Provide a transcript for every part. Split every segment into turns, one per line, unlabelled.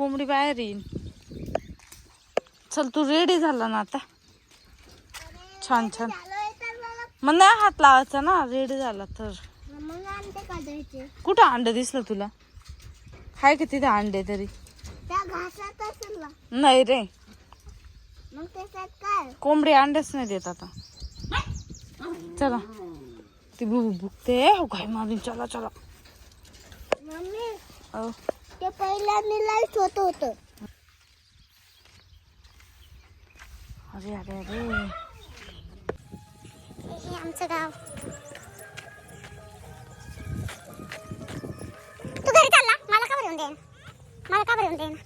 कोंबडी बाहेर येईन. चल तू रेडी झाला ना आता? छान छान. मग नाही हात लावायचा ना? रेडी झाला तर. कुठं अंड दिसलं तुला? हाय का तिथे अंडे तरी? नाही रे. कोंबडी अंडेच नाही देत आता. चला. ती भूक भुकते. हो काय मारून चला. चला
ते पहिल्यांदा लाइट होत होतं.
अरे अरे अरे.
हे आमचं गाव. तू घरी चालला? मला का भरून देईन? मला का भरून देईन?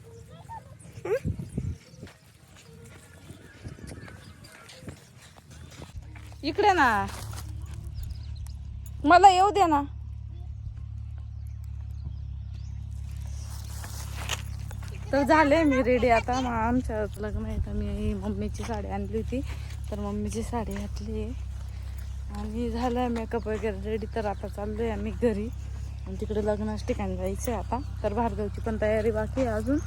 इकडे ना. मला येऊ दे ना. तर झाले मी रेडी आता. मग आमच्या लग्न आहे तर मी मम्मीची साडी आणली होती. तर मम्मीची साडी घातली आहे. आणि झालं मेकअप वगैरे रेडी तर आता चाललोय आम्ही घरी. आणि तिकडे लग्नाच्या ठिकाणी जायचं आहे आता. तर भार्गवची पण तयारी बाकी आहे अजून.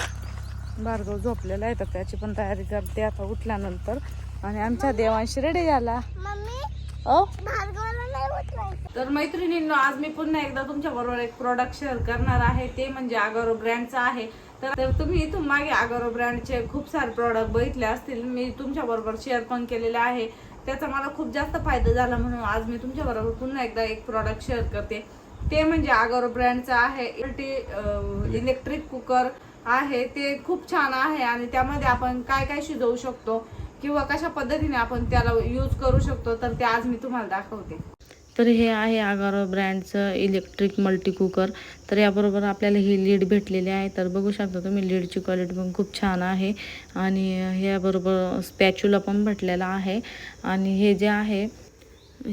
भार्गव झोपलेला आहे तर त्याची पण तयारी करते आता उठल्यानंतर. आणि आमच्या देवांशी रेडी झाला.
मम्मी.
ओ
भार्गवला नाही उठवायचं.
तर मैत्रिणींनो आज मी पुन्हा एकदा तुमच्या बरोबर एक प्रोडक्ट शेअर करणार आहे. ते म्हणजे आगारो ब्रँडचं आहे. तर तुम्ही इथून मागे आगारो ब्रँडचे खूप सारे प्रॉडक्ट बघितले असतील. मी तुमच्या बरोबर शेअर पण केलेले आहे. त्याचा मला खूप जास्त फायदा झाला म्हणून आज मी तुमच्या बरोबर पुन्हा एकदा एक प्रॉडक्ट शेअर करते. ते म्हणजे आगारो ब्रँडचं आहे. इलेक्ट्रिक कुकर आहे. ते खूप छान आहे आणि त्यामध्ये आपण काय काय शिजवू शकतो किंवा कशा पद्धतीने आपण त्याला यूज करू शकतो तर ते आज मी तुम्हाला दाखवते. तर हे आहे आगारो ब्रँडचं इलेक्ट्रिक मल्टी कुकर तर याबरोबर आपल्याला ही लीड भेटलेली आहे. तर बघू शकता तुम्ही लीडची क्वालिटी पण खूप छान आहे. आणि ह्याबरोबर स्पॅच्युला पण भेटलेला आहे. आणि हे जे आहे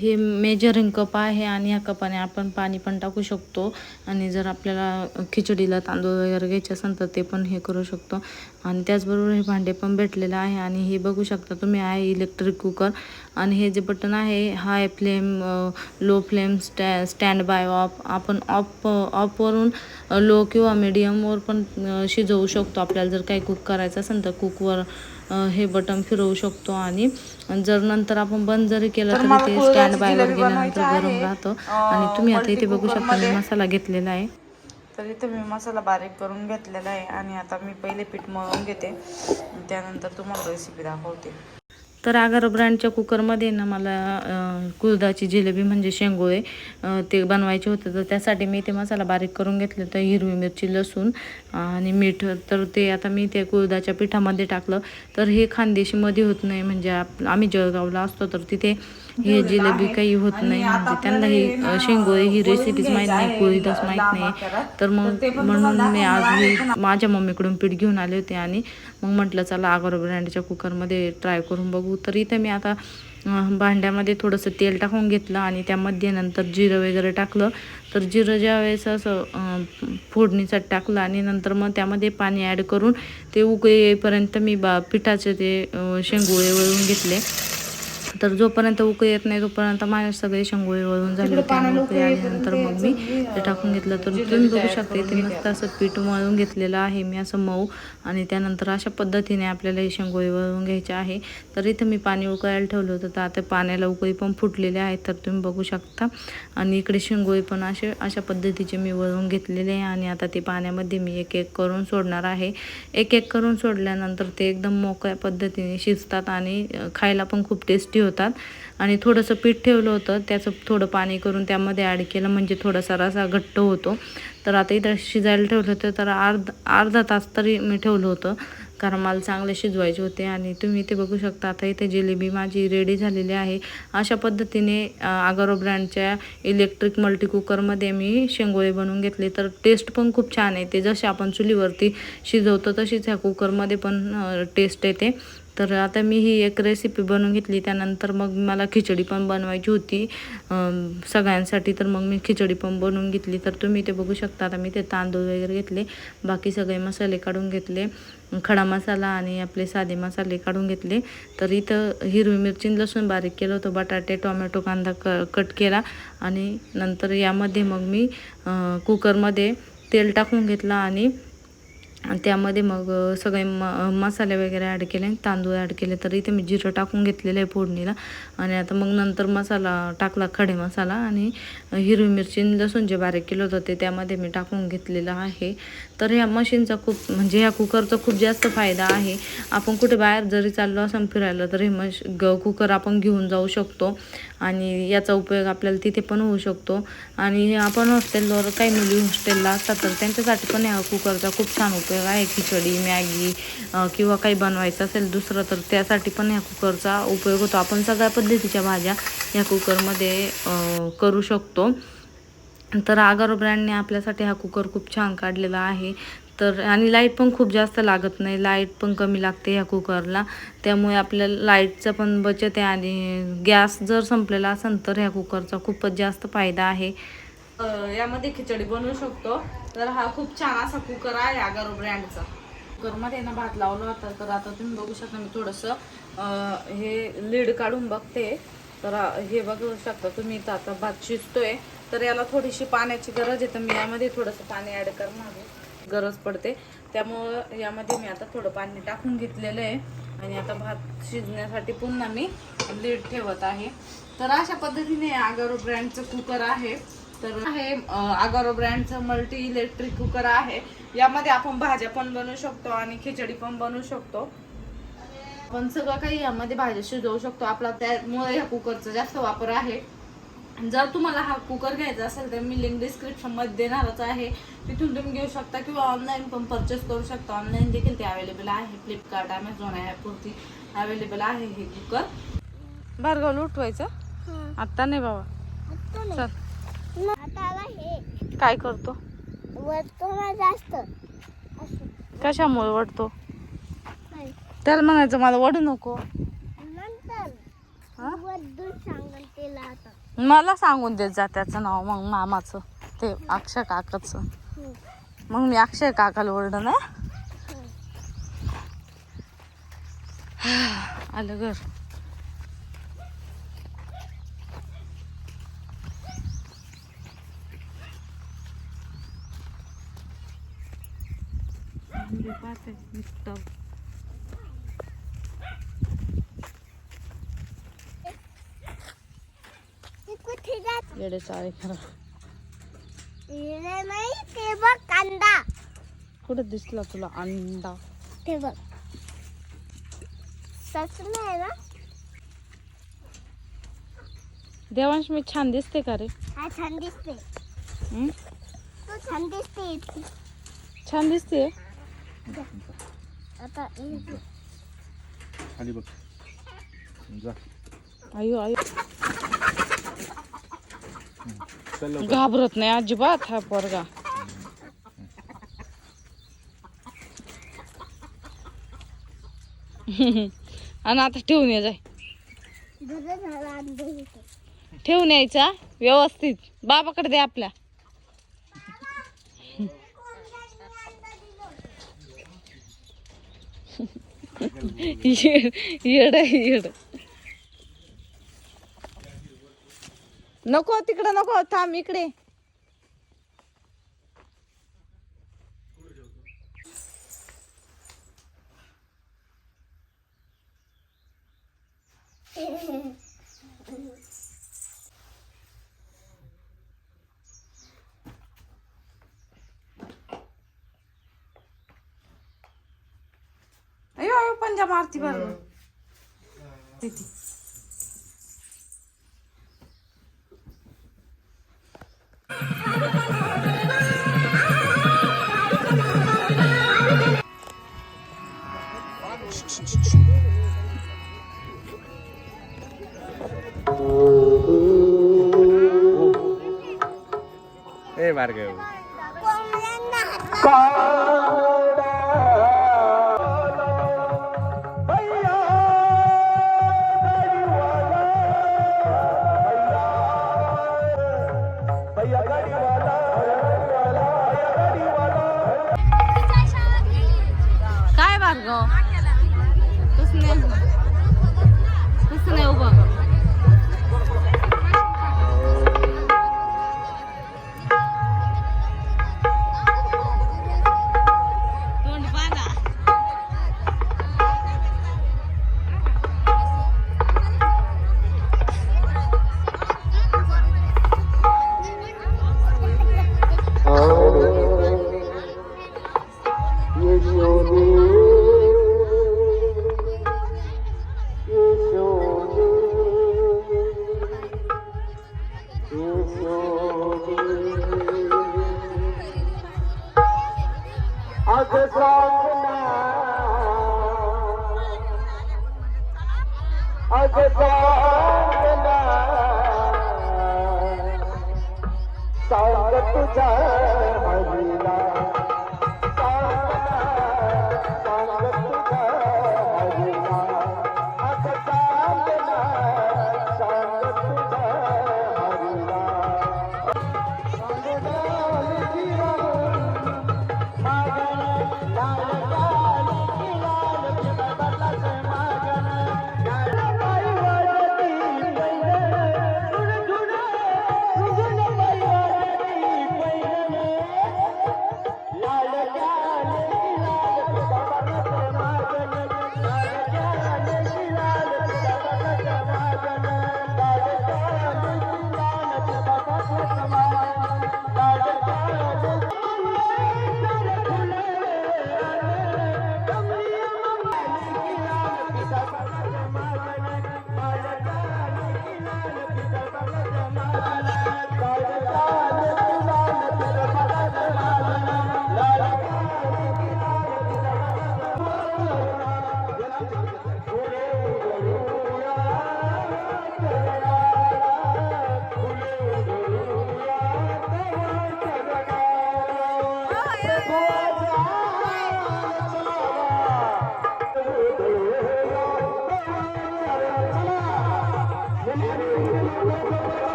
हे मेजरिंग कप आहे आणि ह्या कपाने आपण पाणी पण टाकू शकतो. आणि जर आपल्याला खिचडीला तांदूळ वगैरे घ्यायचे असेल तर ते पण हे करू शकतो. आणि त्याचबरोबर हे भांडे पण भेटलेलं आहे आणि हे बघू शकता तुम्ही आहे इलेक्ट्रिक कुकर आणि हे जे बटन आहे हाय फ्लेम लो फ्लेम स्टॅ स्टँड बाय ऑफ आपण ऑफ ऑफवरून लो किंवा मिडियमवर पण शिजवू शकतो. आपल्याला जर काही कुक करायचं असेल तर कुकवर हे बटन फिरवू शकतो आणि जर नंतर आपण बंद जरी केलं तरी ते स्टँड बायवर गेल्यानंतर गरम राहतं. आणि तुम्ही आता इथे बघू शकता मी मसाला घेतलेला आहे. तर इथे मी मसाला बारीक करून घेतलेला आहे आणि आता मी पहिले पीठ मळून घेते. त्यानंतर तुम्हाला रेसिपी दाखवते. तर आगार ब्रँडच्या कुकरमध्ये ना मला अ, कुळदाची जिलेबी म्हणजे शेंगोळे ते बनवायचे होते. तर त्यासाठी मी ते मसाला बारीक करून घेतले तर हिरवी मिरची लसूण आणि मीठ. तर ते आता मी ते कुळदाच्या पिठामध्ये टाकलं. तर हे खानदेशीमध्ये होत नाही. म्हणजे आप आम्ही जळगावला असतो तर तिथे हे जिलेबी काही होत नाही. म्हणजे त्यांना ही शेंगोळे ही रेसिपीच माहीत नाही कुळीदास माहीत नाही. तर मग म्हणून मी आज ही माझ्या मम्मीकडून पीठ घेऊन आले होते आणि मग म्हटलं चला आगोर ब्रँडच्या कुकरमध्ये ट्राय करून बघू. तर इथे मी आता भांड्यामध्ये थोडंसं तेल टाकून घेतलं आणि त्यामध्ये नंतर जिरं वगैरे टाकलं. तर जिरं ज्या वेळेस असं फोडणीसाठी टाकलं आणि नंतर मग त्यामध्ये पाणी ॲड करून ते उकळी येईपर्यंत मी बा पिठाचे ते शेंगोळे वळून घेतले. तर जोपर्यंत उकळी येत नाही तोपर्यंत माझे सगळे शेंगोळी वळून झाले होते. उकळी आल्यानंतर मग मी ते टाकून घेतलं. तर तुम्ही बघू शकता इथे मस्त असं पीठ मळून घेतलेलं आहे. मी असं मऊ आणि त्यानंतर अशा पद्धतीने आपल्याला हे शेंगोळी वळून घ्यायचे आहे. तर इथं मी पाणी उकळायला ठेवलं होतं. तर आता पाण्याला उकळी पण फुटलेले आहेत तर तुम्ही बघू शकता. आणि इकडे शेंगोळी पण असे अशा पद्धतीचे मी वळून घेतलेले आहे. आणि आता ते पाण्यामध्ये मी एक एक करून सोडणार आहे. एक एक करून सोडल्यानंतर ते एकदम मोकळ्या पद्धतीने शिजतात आणि खायला पण खूप टेस्टी होतात आणि थोडंसं पीठ ठेवलं होतं. त्याचं थोडं पाणी करून त्यामध्ये ॲड केलं. म्हणजे थोडासा रसा घट्ट होतो. तर आता इथं शिजायला ठेवलं होतं. तर अर्ध अर्धा तास तरी मी ठेवलं होतं. कारण मला चांगले शिजवायचे होते. आणि तुम्ही इथे बघू शकता. आता इथे जिलेबी माझी रेडी झालेली आहे. अशा पद्धतीने आगारो ब्रँडच्या इलेक्ट्रिक मल्टी कुकरमध्ये मी शेंगोळे बनवून घेतले. तर टेस्ट पण खूप छान येते जसे आपण चुलीवरती शिजवतो तशीच ह्या कुकरमध्ये पण टेस्ट येते. तर आता मी ही एक रेसिपी बनवून घेतली. त्यानंतर मग मला खिचडी पण बनवायची होती. सगळ्यांसाठी तर मग मी खिचडी पण बनवून घेतली. तर तुम्ही ते बघू शकता. आता मी ते तांदूळ वगैरे घेतले. बाकी सगळे मसाले काढून घेतले. खडा मसाला आणि आपले साधे मसाले काढून घेतले. तर इथं हिरवी मिरची लसूण बारीक केलं होतं. बटाटे टोमॅटो कांदा क कट केला. आणि नंतर यामध्ये मग मी कुकरमध्ये तेल टाकून घेतलं. आणि त्यामध्ये मग सगळे म मसाले वगैरे ॲड केले तांदूळ ॲड केले. तर इथे मी जिरं टाकून घेतलेलं आहे फोडणीला. आणि आता मग नंतर मसाला टाकला खडे मसाला आणि हिरवी मिरची लसूण जे बारीक केलं होतं ते त्यामध्ये मी टाकून घेतलेलं आहे. तर ह्या मशीनचा खूप म्हणजे ह्या कुकरचा खूप जास्त फायदा आहे. आपण कुठे बाहेर जरी चाललो असं फिरायला तर हे मश ग कुकर आपण घेऊन जाऊ शकतो. आणि याचा उपयोग आपल्याला तिथे पण होऊ शकतो. आणि आपण हॉस्टेलवर काही मुली हॉस्टेलला असतात तर त्यांच्यासाठी पण ह्या कुकरचा खूप छान उपयोग आहे. खिचडी मॅगी किंवा काही बनवायचं असेल दुसरं तर त्यासाठी पण ह्या कुकरचा उपयोग होतो. आपण सगळ्या पद्धतीच्या भाज्या ह्या कुकरमध्ये करू शकतो. तर आगारो ब्रँडने आपल्यासाठी हा कुकर खूप छान काढलेला आहे. तर आणि लाइट पण खूप जास्त लागत नाही. लाइट पण कमी लागते ह्या कुकरला त्यामुळे आपल्याला लाईटचं पण बचत आहे आणि गॅस जर संपलेला असेल तर ह्या कुकरचा खूपच जास्त फायदा आहे.
यामध्ये खिचडी बनवू शकतो. तर हा खूप छान असा कुकर आहे आगारो ब्रँडचा कुकरमध्ये ना भात लावला होता. तर आता तुम्ही बघू शकता मी थोडंसं हे लीड काढून बघते. तर हे बघू शकता तुम्ही इथं आता भात शिजतोय. तर याला थोडीशी पाण्याची गरज आहे. तर मी यामध्ये थोडंसं पाणी ॲड करणार आहे. गरज पडते. त्यामुळं यामध्ये मी आता थोडं पाणी टाकून घेतलेलं आहे. आणि आता भात शिजण्यासाठी पुन्हा मी लीड ठेवत आहे. तर अशा पद्धतीने आगारो ब्रँडचं कुकर आहे. तर आहे आगारो ब्रँडचं मल्टी इलेक्ट्रिक कुकर आहे. यामध्ये आपण भाज्या पण बनवू शकतो आणि खिचडी पण बनवू शकतो. आपण सगळं काही यामध्ये भाज्या शिजवू शकतो. आपला त्यामुळे ह्या कुकरचा जास्त वापर आहे. जर तुम्हाला हा कुकर घ्यायचा असेल तर मी लिंक डिस्क्रिप्शनमध्ये देणारच आहे. तिथून तुम्ही घेऊ शकता किंवा ऑनलाईन पण परचेस करू शकता. ऑनलाईन देखील ते अवेलेबल आहे. फ्लिपकार्ट अमेझॉन ॲपवरती अवेलेबल आहे हे कुकर भार्गव उठवायचं आत्ता नाही बाबा. चल.
हे.
काय करतो?
वरतो जास्त.
कशामुळे वाटतो
नाही.
त्याला म्हणायचं मला वडू नको.
नंतर? वरतून सांगून ते आता.
मला सांगून देत जा त्याचं नाव मग मामाचं ते अक्षय काकाचं. मग मी अक्षय काकाला ओरड ना आलं घर.
ते
येडे चाळे खरा
हिरे नाही ते बघ कांदा।
कुठं दिसला तुला अंडा।
ते बघ ना?
देवांश मी छान दिसते का रे?
हा छान दिसते।
हं?
तू छान दिसते इतकी.
छान दिसते?
आता
खाली बघ. जा.
घाबरत नाही अजिबात हा पोरगा. आणि आता ठेवून ये जाय. ठेवून यायचा व्यवस्थित. बाबाकडे दे आपल्या. येड येड. नको तिकडं नको थांब इकडे. अयो अयो पंजा मारती बरं तिथे
ए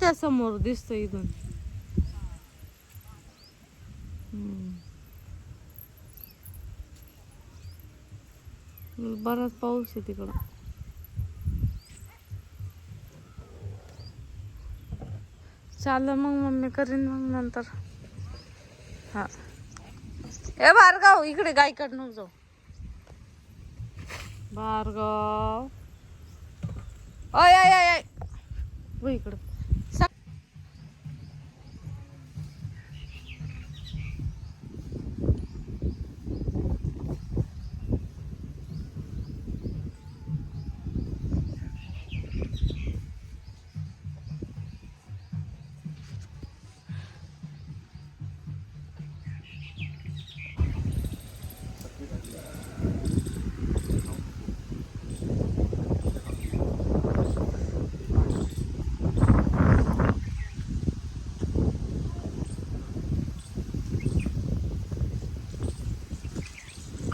ते समोर दिसतो इथून बराच पाऊस आहे तिकडं. चालेल मग मम्मी करीन मग नंतर. हा. ए बारगाव इकडे गायकडनं जाऊ. बारगाव. अय अय अय अय हो इकडं.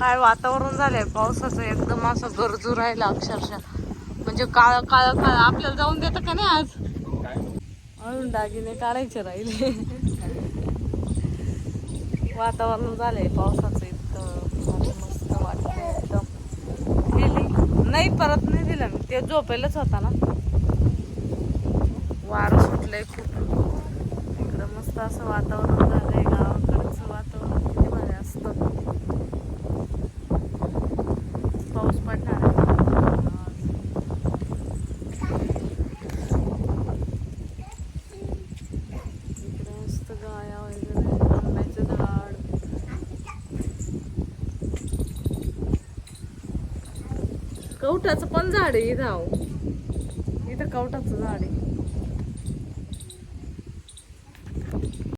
काय वातावरण झालंय? पावसाचं एकदम असं गरजू राहिला अक्षरशः. म्हणजे काळ काळ काळ. आपल्याला जाऊन देतं का नाही आज? अजून दागिने काढायचे राहिले. वातावरण झालंय पावसाचं इतकं. मस्त वाटतंय एकदम. गेली. नाही परत नाही दिलं मी. ते झोपेलच होता ना. वारं सुटलंय खूप. इकडं मस्त असं वातावरण झालंय गावाकडचं वातावरण किती भारी असतं पाऊस पडणार आहे आज. इकडे मस्त गाया वगैरे आंब्याचं झाड कवटाचं पण झाड आहे इथं कवटाचं इथं झाड आहे.